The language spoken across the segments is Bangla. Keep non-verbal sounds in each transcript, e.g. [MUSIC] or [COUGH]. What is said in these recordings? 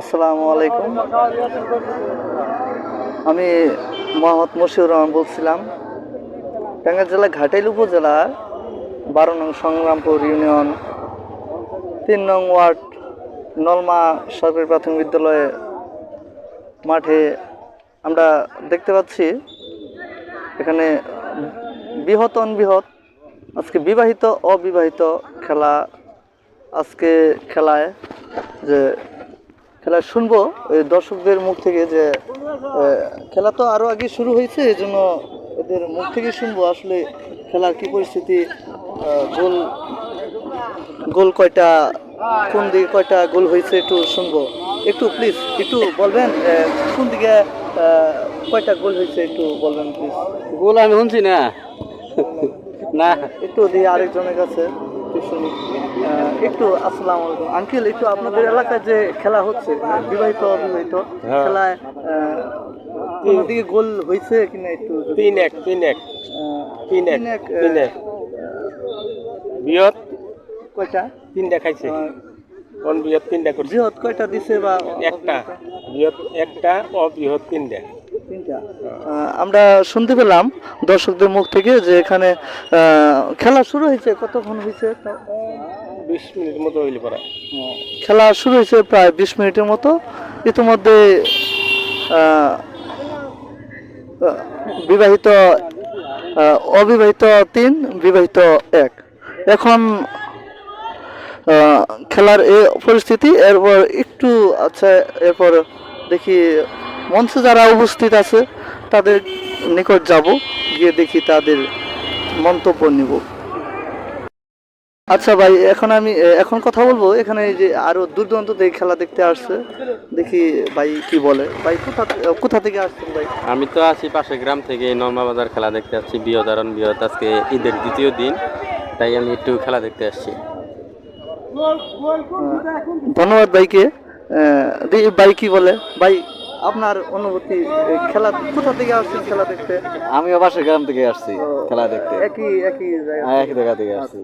আসসালামু আলাইকুম। আমি মোহাম্মদ মশিউর রহমান বলছিলাম। টাঙ্গাইল জেলা ঘাটাইল উপজেলার বারো নং সংগ্রামপুর ইউনিয়ন তিন নং ওয়ার্ড নলমা সরকারি প্রাথমিক বিদ্যালয়ে মাঠে আমরা দেখতে পাচ্ছি, এখানে বৃহৎ অনবৃহৎ, আজকে বিবাহিত, অবিবাহিত খেলা আজকে খেলায় যে খেলা শুনব। দর্শকদের মুখ থেকে যে খেলা তো আরও আগে শুরু হয়েছে এই জন্য এদের মুখ থেকে শুনব আসলে খেলার কি পরিস্থিতি গোল গোল কয়টা কোন দিকে কয়টা গোল হয়েছে একটু শুনব। একটু প্লিজ একটু বলবেন কোন দিকে কয়টা গোল হয়েছে একটু বলবেন প্লিজ গোল আমি শুনছি না না। একটু দিয়ে আরেকজনের কাছে। একটু শুনি একটু আসসালামু আলাইকুম। আঙ্কেল একটু আপনাদের এলাকায় যে খেলা হচ্ছে বিবাহিত অবিবাহিত হ্যাঁ। খেলায় দিকে গোল হয়েছে কিনা একটু তিন এক তিন এক। তিন এক তিন এক, বৃহৎ? কয়টা? তিনটা খাইছে কোন বৃহৎ তিনটা করছে? বৃহৎ কয়টা দিছে বা একটা। বৃহৎ একটা অবৃহৎ তিনটা। আহ, আমরা শুনতে পেলাম দর্শকদের মুখ থেকে যে এখানে খেলা শুরু হয়েছে কতক্ষণ হয়েছে? বিশ মিনিট মতো হইলে পড়া খেলা শুরু হয়েছে প্রায় বিশ মিনিটের মতো। ইতিমধ্যে বিবাহিত অবিবাহিত তিন বিবাহিত এক। এখন খেলার এ পরিস্থিতি এরপর একটু আচ্ছা এরপর দেখি মঞ্চে যারা উপস্থিত আছে তাদের নিকট যাব গিয়ে দেখি তাদের মন্তব্য নিব। আচ্ছা ভাই এখন আমি এখন কথা বলব। এখানে যে আরও দূর দূরান্ত থেকে খেলা দেখতে আসছে। দেখি ভাই কি বলে। ভাই কোথা কোথা থেকে আসছেন ভাই? আমি তো আছি পাশে গ্রাম থেকে নর্মা বাজার খেলা দেখতে আসছি বৃহদারণ বৃহৎ। আজকে ঈদের দ্বিতীয় দিন তাই আমি একটু খেলা দেখতে আসছি। ধন্যবাদ ভাইকে। ভাই কি বলে? ভাই আপনার অনুভূতি খেলা কোথা থেকে আসছেন খেলা দেখতে? আমিও পাশের গ্রাম থেকে আসছি খেলা দেখতে। একই একই জায়গা হ্যাঁ একই জায়গা থেকে আসছি।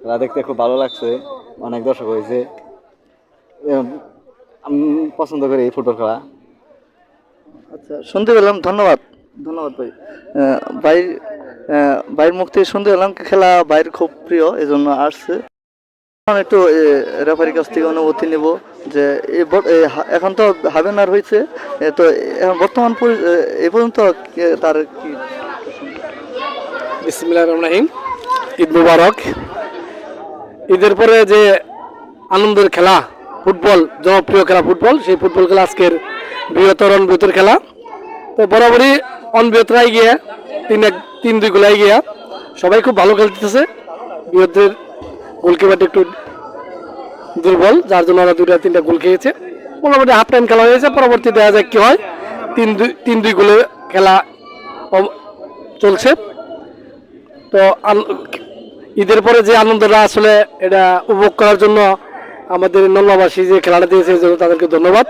খেলা দেখতে খুব ভালো লাগছে অনেক দর্শক হয়েছে। আমি পছন্দ করি এই ফুটবল খেলা। আচ্ছা শুনতে পেলাম ধন্যবাদ। ধন্যবাদ ভাই। ভাই ভাইয়ের মুখ থেকে শুনতে পেলাম খেলা ভাইয়ের খুব প্রিয় এই জন্য আসছে। একটু রেফারির কাছ থেকে অনুমতি নিব যে এখন তো হাবেনার হয়েছে তো বর্তমান এ, পর্যন্ত তার কি ঈদ মুবারক। ঈদের পরে যে আনন্দের খেলা ফুটবল জনপ্রিয় খেলা ফুটবল সেই ফুটবল খেলা আজকের বৃহত্তর অনবৃহতের খেলা। তো বরাবরই অনবৃহতরাই গিয়ে তিন এক তিন দুই গোলাই গিয়া সবাই খুব ভালো খেলতেছে। বৃহত্তের গোলকিপারটা একটু দুর্বল, যার জন্য ওরা দুটা তিনটা গোল খেয়েছে। মোটামুটি হাফ টাইম খেলা হয়েছে পরবর্তী দেখা যাক কি হয়। তিন দুই তিন দুই গোলে খেলা চলছে। তো ঈদের পরে যে আনন্দটা আসলে এটা উপভোগ করার জন্য আমাদের নল্লাবাসী যে খেলাটা দিয়েছে জন্য তাদেরকে ধন্যবাদ।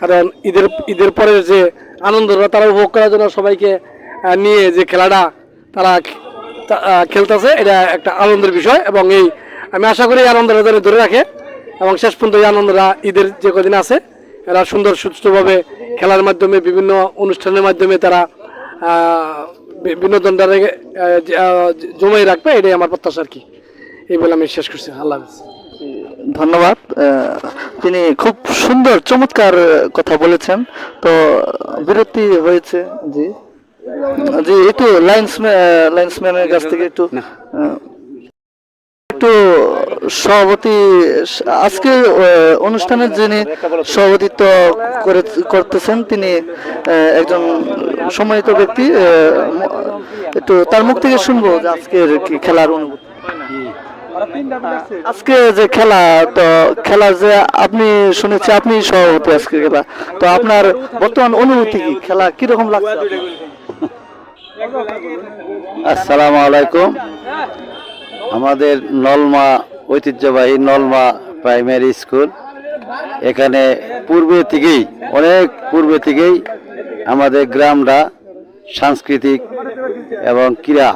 কারণ ঈদের ঈদের পরে যে আনন্দটা তারা উপভোগ করার জন্য সবাইকে নিয়ে যে খেলাটা তারা খেলতেছে, এটা একটা আনন্দের বিষয়। এবং এই আমি আশা করি এই আনন্দটা যেন ধরে রাখে এবং শেষ পর্যন্ত এই আনন্দটা ঈদের যে কদিন আছে এরা সুন্দর সুস্থভাবে খেলার মাধ্যমে বিভিন্ন অনুষ্ঠানের মাধ্যমে তারা বিনোদনটা জমাই রাখবে এটাই আমার প্রত্যাশা আর কি। এই বলে আমি শেষ করছি। আল্লাহ হাফিজ। ধন্যবাদ। তিনি খুব সুন্দর চমৎকার কথা বলেছেন। তো বিরতি হয়েছে জি। জি একটু লাইন্সম্যান লাইন্সম্যানের কাছ থেকে একটু একটু সভাপতি, আজকে অনুষ্ঠানের যিনি সভাপতিত্ব করে, করতেছেন, তিনি একজন সম্মানিত ব্যক্তি একটু তার মুখ থেকে শুনব যে আজকের খেলার অনুভূতি। আজকে যে খেলা, তো খেলা যে আপনি শুনেছি, আপনি সভাপতি আজকে খেলা। তো আপনার বর্তমান অনুভূতি কি? খেলা কীরকম লাগছে? আসসালামু আলাইকুম। আমাদের নলমা ঐতিহ্যবাহী নলমা প্রাইমারি স্কুল। এখানে পূর্বে থেকেই, অনেক পূর্বে থেকেই আমাদের গ্রামরা সাংস্কৃতিক এবং ক্রীড়া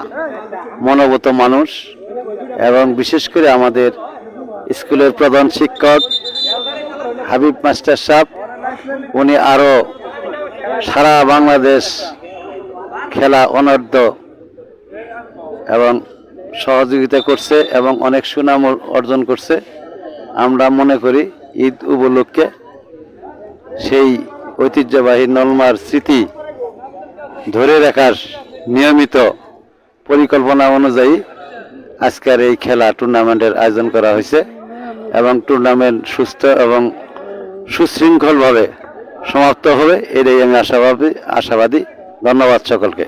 মনোগত মানুষ এবং বিশেষ করে আমাদের স্কুলের প্রধান শিক্ষক হাবিব মাস্টার সাহেব, উনি আরও সারা বাংলাদেশ খেলা অনর্থ এবং সহযোগিতা করছে এবং অনেক সুনাম অর্জন করছে। আমরা মনে করি ঈদ উপলক্ষে সেই ঐতিহ্যবাহী নলমার স্মৃতি ধরে রাখার নিয়মিত পরিকল্পনা অনুযায়ী আজকের এই খেলা টুর্নামেন্টের আয়োজন করা হয়েছে এবং টুর্নামেন্ট সুস্থ এবং সুশৃঙ্খলভাবে সমাপ্ত হবে, এটাই আমি আশাবাদী আশাবাদী। ধন্যবাদ সকলকে।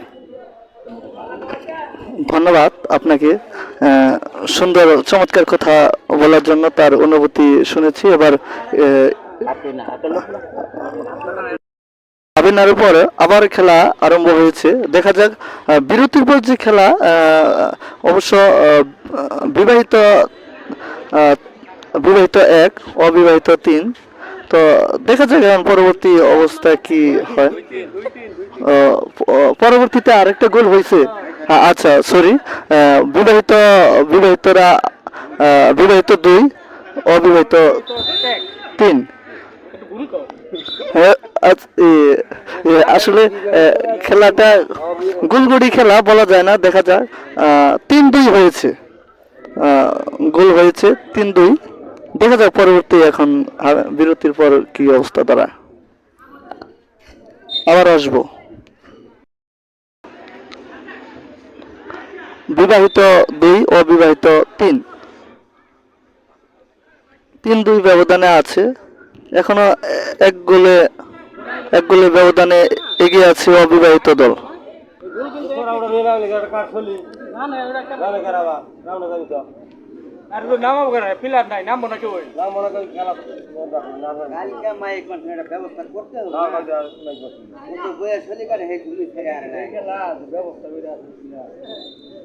ধন্যবাদ আপনাকে। সুন্দর, চমৎকার কথা বলার জন্য তার অনুভূতি শুনেছি। এবার আবিনার পরে আবার খেলা আরম্ভ হয়েছে। দেখা যাক বিরতির পর যে খেলা অবশ্য বিবাহিত বিবাহিত এক, অবিবাহিত তিন। তো দেখা যাক এখন পরবর্তী অবস্থা কি হয়। পরবর্তীতে আরেকটা গোল হয়েছে। আচ্ছা সরি বিবাহিত বিবাহিতরা বিবাহিত দুই অবিবাহিত তিন। হ্যাঁ, আসলে খেলাটা গুলগুড়ি খেলা বলা যায় না দেখা যায় তিন দুই হয়েছে। গোল হয়েছে তিন দুই। দেখা যাক পরবর্তী এখন বিরতির পর কি অবস্থা তারা আবার আসব। বিবাহিত দুই অবিবাহিত তিন তিন দুই ব্যবধানে আছে এখনও এক গোলে এক গোলের ব্যবধানে এগিয়ে আছে অবিবাহিত দল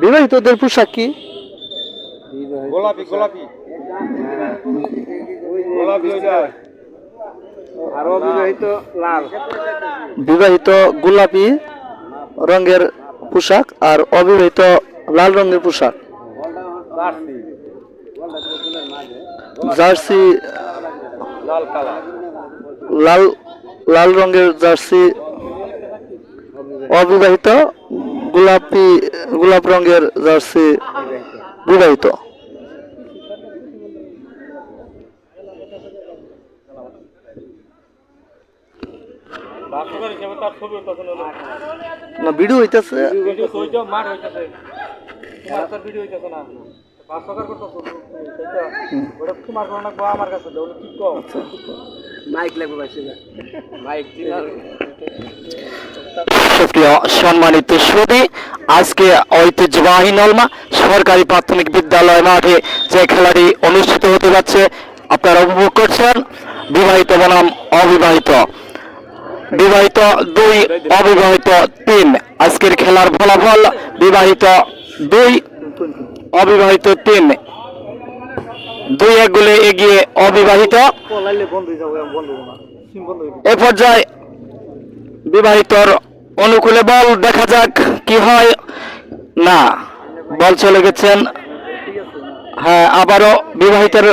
বিবাহিতদের পোশাক কি? গোলাপি গোলাপি। গোলাপি যায় লাল। বিবাহিত গোলাপি রঙের পোশাক আর অবিবাহিত লাল রঙের পোশাক? জার্সি লাল কালার। লাল লাল রঙের জার্সি অবিবাহিত গোলাপি গোলাপ রঙের জার্সি বিবাহিত। না ভিডিও হইতেছে। মাইক লাগবে পাইছে না। সম্মানিত সুদী আজকে ঐতিহ্যবাহী নলমা সরকারি প্রাথমিক বিদ্যালয় মাঠে যে খেলাটি অনুষ্ঠিত হতে যাচ্ছে আপনারা উপভোগ করছেন বিবাহিত বনাম অবিবাহিত। বিবাহিত দুই অবিবাহিত তিন। আজকের খেলার ফলাফল বিবাহিত দুই। অবিবাহিত তিন। দুই এক গোলে এগিয়ে অবিবাহিত। এ পর্যায়ে বিবাহিতর অনুকূলে বল, দেখা যাক কি হয়। না, বল চলে গেছেন। হ্যাঁ আবারও বিবাহিতের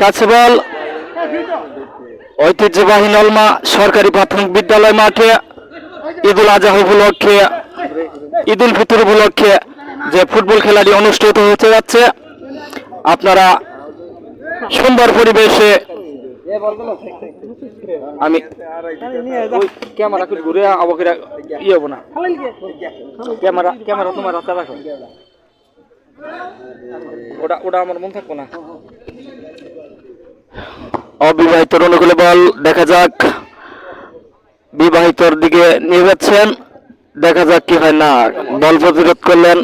কাছে বল। ঐতিহ্যবাহী নলমা সরকারি প্রাথমিক বিদ্যালয় মাঠে ঈদুল আজহা উপলক্ষে, ঈদুল ফিতর উপলক্ষে যে ফুটবল খেলাটি অনুষ্ঠিত হতে যাচ্ছে, আপনারা সুন্দর পরিবেশে আমি ক্যামেরা ঘুরে আমাকে ইয়ে হব না। ক্যামেরা ক্যামেরা তোমার রাস্তা রাখো। ওটা ওটা আমার মন থাকব না। অবিবাহিতর অনুকূলে বল, দেখা যাক বিবাহিতর দিকে নিয়ে যাচ্ছেন, দেখা যাক কি হয় না। বল প্রতিরোধ করলেন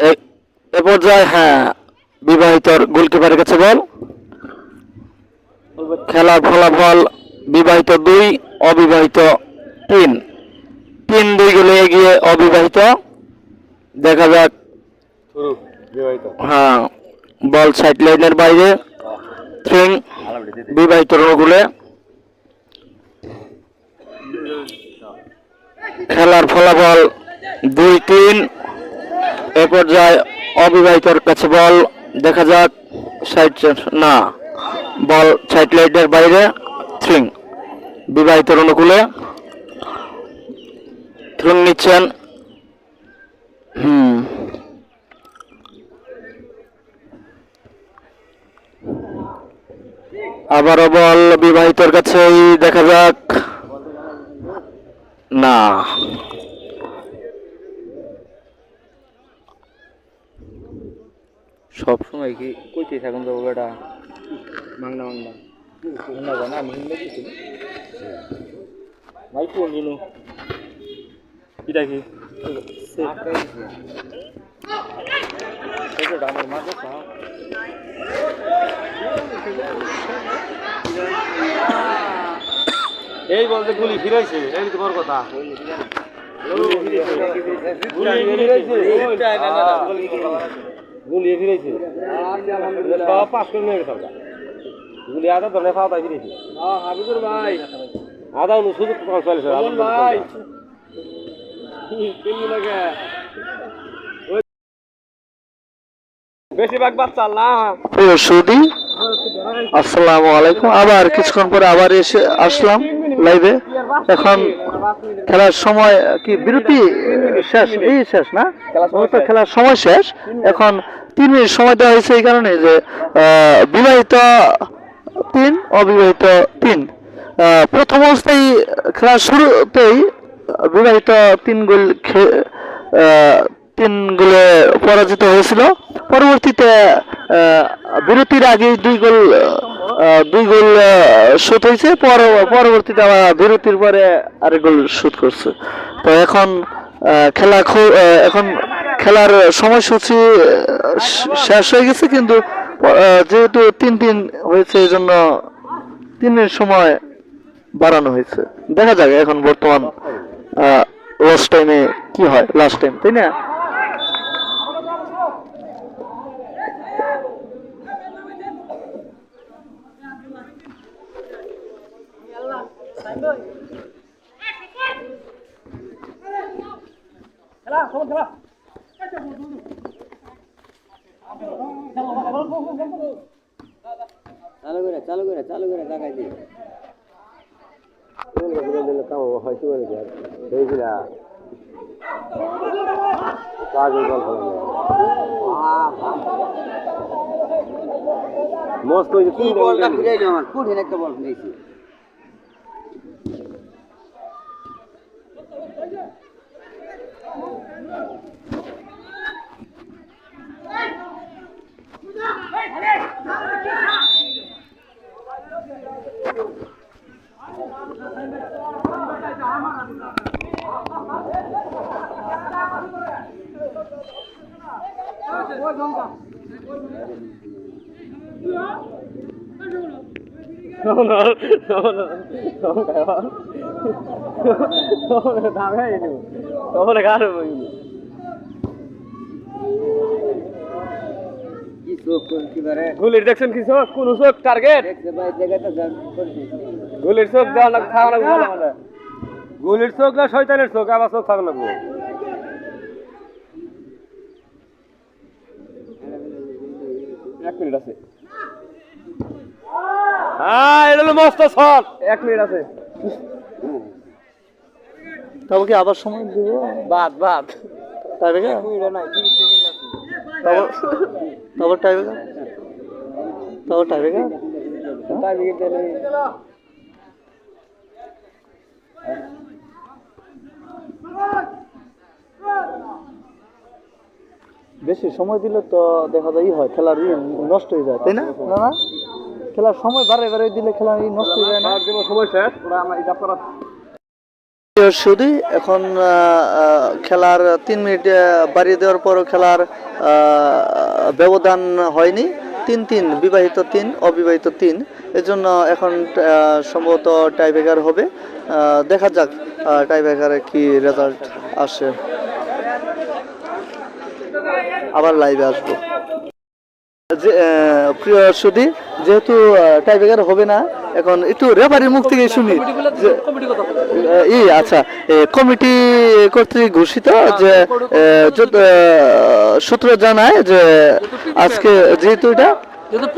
এ- পর্যায়ে হ্যাঁ বিবাহিতর গোলকিপারের কাছে বল। খেলার ফলাফল বিবাহিত দুই অবিবাহিত তিন। তিন দুই গোলে এগিয়ে অবিবাহিত। দেখা যাক। হ্যাঁ বল সাইড লাইনের বাইরে। থ্রিং বিবাহিত রণগুলে খেলার ফলাফল দুই তিন। এ পর্যায়ে অবিবাহিতর কাছে বল, দেখা যাক, সাইড না, বল সাইড বাইরে, থ্রিং। বিবাহিতর অনুকূলে থ্রিং নিচ্ছেন, হুম। আবারও বল, বিবাহিতর কাছেই, দেখা যাক, না। সব সময় কি কইতে থাকুন তো বেটা। মাংনা মাংনা। মাংনা জানা আমি হিন্দে কিছু ভাই কোন জিনু এটা কি? আমার মাঝে এই বলতে গুলি ফিরাইছে এই তোমার কথা। গুলি ফিরাইছে। গুলি ফিরাইছে সব পাস করে নিয়ে গেছে গুলি আদা ধরে খাওয়া তাই ফিরেছে। হাবিবুর ভাই। আদা উনি শুধু ভাই। বেশিরভাগ বাচ্চা সুদি আসসালামু আলাইকুম। আবার কিছুক্ষণ পরে আবার এসে আসলাম লাইভে। এখন খেলার সময় কি বিরতি শেষ? এই শেষ না? খেলার সময় শেষ। এখন তিন মিনিট সময় দেওয়া হয়েছে এই কারণে যে বিবাহিত তিন, অবিবাহিত তিন। প্রথম অবস্থায় খেলার শুরুতেই বিবাহিত তিন গোল তিন গোলে পরাজিত হয়েছিল। পরবর্তীতে বিরতির আগে দুই গোল দুই গোল শুট হয়েছে। পর- পরবর্তীতে আবার বিরতির পরে আরেক গোল শুট করছে। তো এখন খেলা এখন খেলার সময়সূচি শেষ হয়ে গেছে কিন্তু যেহেতু তিন দিন হয়েছে এই জন্য তিনের সময় বাড়ানো হয়েছে। দেখা যাক এখন বর্তমান লাস্ট টাইমে কি হয় লাস্ট টাইম তাই না? চালু করে চালু করে চালু করে দেখাই দিই। কাম হয়তো না মস্ত হয়েছে তুই বলটা ফিরে আমার? কঠিন একটা বল ফিরেছি কি চোখ কি বারে গুলির দেখছেন কি চোখ কোন চোখ টার্গেট গুলির চোখ দেওয়া না গুলির চোখ না শয়তানের চোখ আবার চোখ থাক মিনিট আছে। হ্যাঁ এটা হলো মস্ত শট। এক মিনিট আছে। তবে কি আবার সময় দিব? বাদ বাদ। তাই বেগা তারপর টাই বেগা তারপর টাই বেগা বেশি সময় দিলে তো দেখা যায় ই হয় খেলার ই নষ্ট হয়ে যায় তাই না? না না। খেলার সময় বারে বারে দিলে খেলা ই নষ্ট হয়ে যায় না? সময় শেষ ওরা আমরা এটা করা শুধু এখন খেলার তিন মিনিট বাড়িয়ে দেওয়ার পরও খেলার ব্যবধান হয়নি। তিন তিন বিবাহিত তিন অবিবাহিত তিন। এজন্য এখন সম্ভবত টাইব্রেকার হবে। দেখা যাক টাইব্রেকারে কি রেজাল্ট আসে। আবার লাইভে আসব। যে প্রিয় সুদী যেহেতু টাইব্রেকার হবে না এখন একটু রেফারির মুখ থেকে শুনি। ই আচ্ছা কমিটি কর্তৃক ঘোষিত যে সূত্র জানায় যে আজকে যেহেতু এটা যেহেতু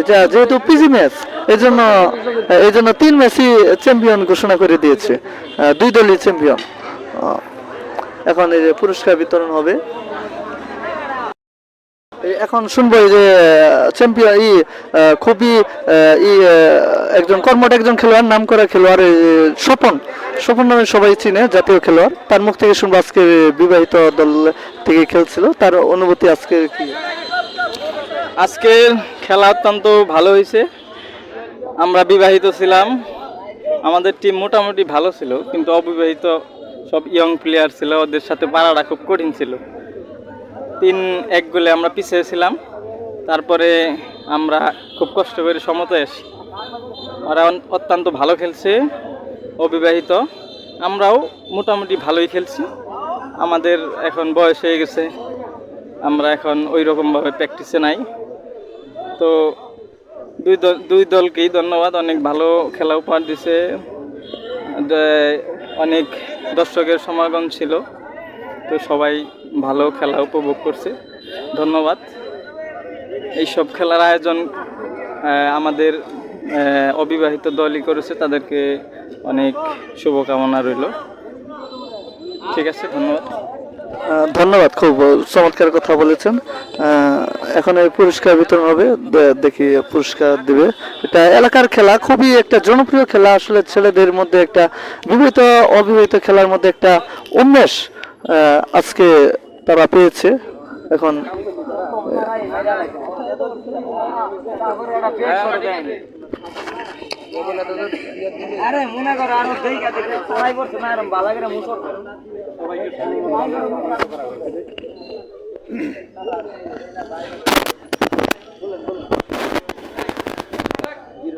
এটা যেহেতু পিজি ম্যাচ এই জন্য এই জন্য তিন ম্যাচই চ্যাম্পিয়ন ঘোষণা করে দিয়েছে। দুই দলই চ্যাম্পিয়ন এখন এই যে পুরস্কার বিতরণ হবে। এখন শুনব যে চ্যাম্পিয়ন ই খুবই ই একজন কর্মট একজন খেলোয়াড়, নাম করা খেলোয়াড় স্বপন। স্বপন নামে সবাই চিনে, জাতীয় খেলোয়াড়। তার মুখ থেকে শুনব আজকে বিবাহিত দল থেকে খেলছিল। তার অনুভূতি আজকে কি? আজকের খেলা অত্যন্ত ভালো হয়েছে। আমরা বিবাহিত ছিলাম। আমাদের টিম মোটামুটি ভালো ছিল, কিন্তু অবিবাহিত সব ইয়ং প্লেয়ার ছিল, ওদের সাথে পারাটা খুব কঠিন ছিল। তিন এক গোলে আমরা পিছিয়ে ছিলাম। তারপরে আমরা খুব কষ্ট করে সমতায় আসি ওরা অত্যন্ত ভালো খেলছে, অবিবাহিত। আমরাও মোটামুটি ভালোই খেলছি। আমাদের এখন বয়স হয়ে গেছে, আমরা এখন ওই রকমভাবে প্র্যাকটিসে নাই। তো দুই দল দুই দলকেই ধন্যবাদ, অনেক ভালো খেলা উপহার দিছে। অনেক দর্শকের সমাগম ছিল। তো সবাই ভালো খেলা উপভোগ করছে। ধন্যবাদ। এইসব খেলার আয়োজন আমাদের অবিবাহিত দলই করেছে, তাদেরকে অনেক শুভকামনা রইল। ঠিক আছে, ধন্যবাদ। ধন্যবাদ, খুব চমৎকার কথা বলেছেন। এখন এই পুরস্কার বিতরণ হবে দেখি পুরস্কার দিবে। এটা এলাকার খেলা, খুবই একটা জনপ্রিয় খেলা, আসলে ছেলেদের মধ্যে একটা বিবাহিত, অবিবাহিত খেলার মধ্যে একটা উন্মেষ আজকে তারা পেয়েছে। এখন আরে মনে করো আরও দেখা দেখে সবাই করছে না এরকম বালা করে মুসর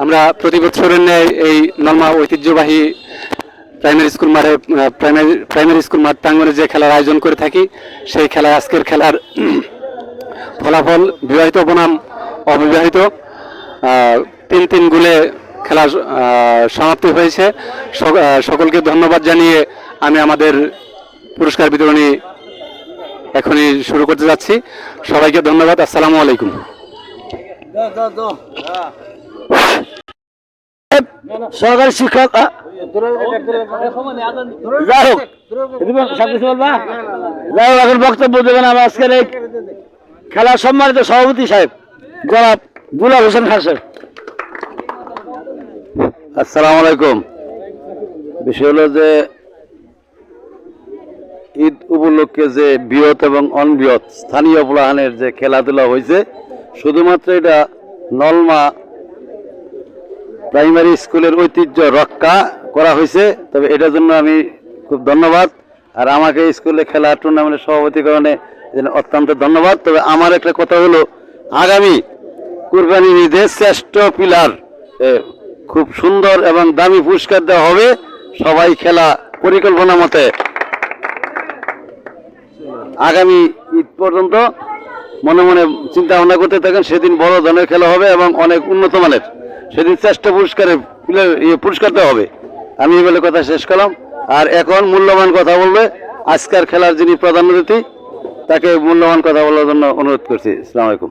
আমরা প্রতি বছরের ন্যায় এই নলমা ঐতিহ্যবাহী প্রাইমারি স্কুল মাঠে প্রাইমারি প্রাইমারি স্কুল মাঠ প্রাঙ্গণে যে খেলার আয়োজন করে থাকি সেই খেলায় আজকের খেলার [CLEARS THROAT] ফলাফল বিবাহিত বনাম অবিবাহিত তিন তিন গুলে খেলা আহ, সমাপ্তি হয়েছে। সকলকে ধন্যবাদ জানিয়ে আমি আমাদের পুরস্কার বিতরণী এখনই শুরু করতে যাচ্ছি। সবাইকে ধন্যবাদ। আসসালামু আলাইকুম। সরকারি শিক্ষক যাই হোক। যাই হোক, এখন বক্তব্য দেবেন আমার আজকের এই খেলার সম্মানিত সভাপতি সাহেব, জনাব দুলাল হোসেন খান সাহেব। আসসালামু আলাইকুম। বিষয় হলো যে, ঈদ উপলক্ষে যে বৃহৎ এবং অনবৃহৎ স্থানীয় প্লাহানের যে খেলাধুলা হয়েছে, শুধুমাত্র এটা নলমা প্রাইমারি স্কুলের ঐতিহ্য রক্ষা করা হয়েছে। তবে এটার জন্য আমি খুব ধন্যবাদ। আর আমাকে স্কুলে খেলা টুর্নামেন্টের সভাপতিকরণে এজন্য অত্যন্ত ধন্যবাদ। তবে আমার একটা কথা হলো, আগামী কুরবানি ঈদে শ্রেষ্ঠ পিলার খুব সুন্দর এবং দামি পুরস্কার দেওয়া হবে। সবাই খেলা পরিকল্পনা মতে। আগামী ঈদ পর্যন্ত মনে মনে চিন্তা ভাবনা করতে থাকেন, সেদিন বড় ধরনের খেলা হবে এবং অনেক উন্নত মানের। সেদিন শ্রেষ্ঠ পুরস্কারে ইয়ে পুরস্কার দেওয়া হবে। আমি বলে কথা শেষ করলাম। আর এখন মূল্যবান কথা বলবে আজকের খেলার যিনি প্রধান অতিথি, তাকে মূল্যবান কথা বলার জন্য অনুরোধ করছি। আসসালামু আলাইকুম।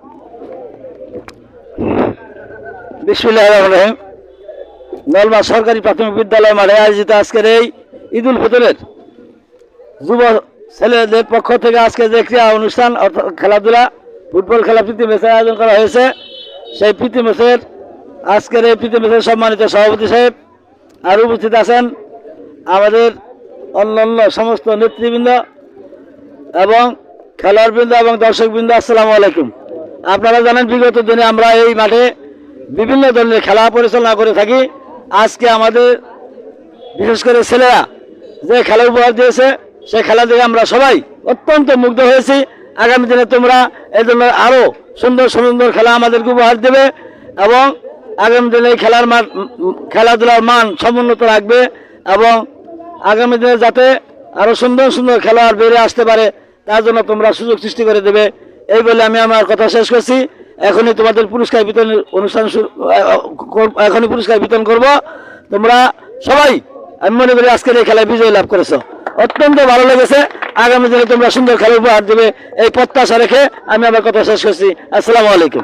নলমা সরকারি প্রাথমিক বিদ্যালয় মাঠে আয়োজিত আজকের এই ঈদ উল ফিতরের যুব ছেলেদের পক্ষ থেকে আজকে যে ক্রীড়া অনুষ্ঠান, অর্থাৎ খেলাধুলা, ফুটবল খেলা প্রীতি ম্যাচের আয়োজন করা হয়েছে। সেই প্রীতি ম্যাচের আজকের এই ম্যাচের সম্মানিত সভাপতি সাহেব, আর উপস্থিত আছেন আমাদের অন্যান্য সমস্ত নেতৃবৃন্দ এবং খেলোয়াড়বৃন্দ এবং দর্শকবৃন্দ, আসসালামু আলাইকুম। আপনারা জানেন, বিগত দিনে আমরা এই মাঠে বিভিন্ন ধরনের খেলা পরিচালনা করে থাকি। আজকে আমাদের বিশেষ করে ছেলেরা যে খেলা উপহার দিয়েছে সেই খেলা দেখে আমরা সবাই অত্যন্ত মুগ্ধ হয়েছি। আগামী দিনে তোমরা এই জন্য আরও সুন্দর সুন্দর খেলা আমাদেরকে উপহার দেবে এবং আগামী দিনে এই খেলার মান খেলাধুলার মান সমুন্নত রাখবে এবং আগামী দিনে যাতে আরও সুন্দর সুন্দর খেলোয়াড় বেরিয়ে আসতে পারে, তার জন্য তোমরা সুযোগ সৃষ্টি করে দেবে। এই বলে আমি আমার কথা শেষ করছি। এখনই তোমাদের পুরস্কার বিতরণ অনুষ্ঠান এখনই পুরস্কার বিতরণ করব। তোমরা সবাই, আমি মনে করি আজকের এই খেলায় বিজয় লাভ করেছ। অত্যন্ত ভালো লেগেছে। আগামী দিনে তোমরা সুন্দর খেলা উপহার দেবে। এই প্রত্যাশা রেখে আমি আমার কথা শেষ করছি। আসসালামু আলাইকুম।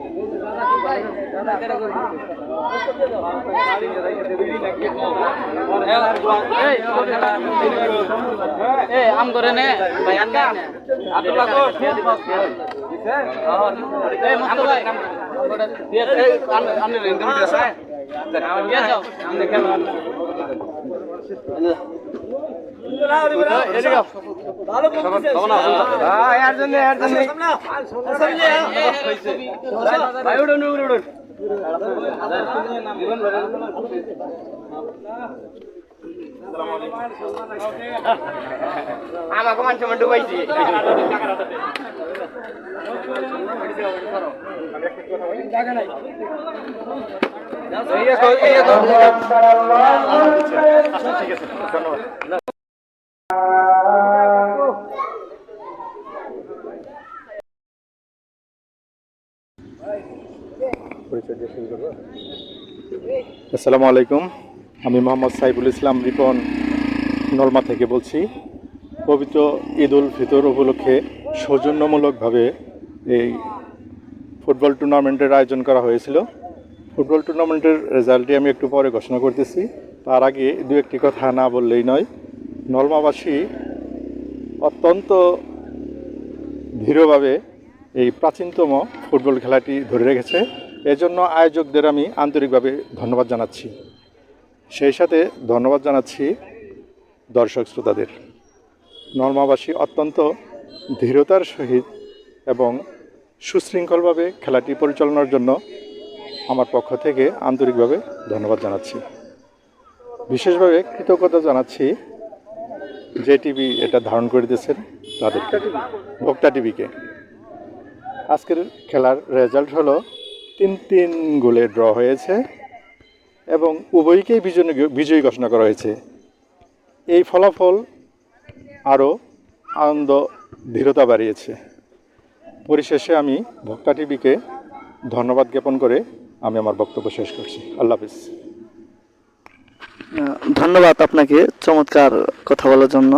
এই আম করে নে। ভাই আন্না আব্দুল্লাহ কো এই মুস্তফা ভাই। আমনে রেন্দ্র আছে আমনে কেন আমাকে মানুষ ডুবাইছি ঠিক আছে ধন্যবাদ। আসসালামু আলাইকুম। আমি মোহাম্মদ সাইফুল ইসলাম রিপন নলমা থেকে বলছি। পবিত্র ঈদ উল ফিতর উপলক্ষে সৌজন্যমূলকভাবে এই ফুটবল টুর্নামেন্টের আয়োজন করা হয়েছিল। ফুটবল টুর্নামেন্টের রেজাল্টটি আমি একটু পরে ঘোষণা করতেছি। তার আগে দু একটি কথা না বললেই নয়, নলমাবাসী অত্যন্ত দৃঢ়ভাবে এই প্রাচীনতম ফুটবল খেলাটি ধরে রেখেছে। এজন্য আয়োজকদের আমি আন্তরিকভাবে ধন্যবাদ জানাচ্ছি। সেই সাথে ধন্যবাদ জানাচ্ছি দর্শক শ্রোতাদের। নর্মাবাসী অত্যন্ত দৃঢ়তার সহিত এবং সুশৃঙ্খলভাবে খেলাটি পরিচালনার জন্য আমার পক্ষ থেকে আন্তরিকভাবে ধন্যবাদ জানাচ্ছি। বিশেষভাবে কৃতজ্ঞতা জানাচ্ছি যে টিভি এটা ধারণ করে দিয়েছেন তাদেরকে। ভোক্তা টিভিকে। আজকের খেলার রেজাল্ট হলো তিন তিন গোলে ড্র হয়েছে এবং উভয়কেই বিজয়ী বিজয়ী ঘোষণা করা হয়েছে। এই ফলাফল আরও আনন্দ দৃঢ়তা বাড়িয়েছে। পরিশেষে আমি ভক্তা টিভিকে ধন্যবাদ জ্ঞাপন করে আমি আমার বক্তব্য শেষ করছি। আল্লাহ হাফিজ। ধন্যবাদ আপনাকে চমৎকার কথা বলার জন্য।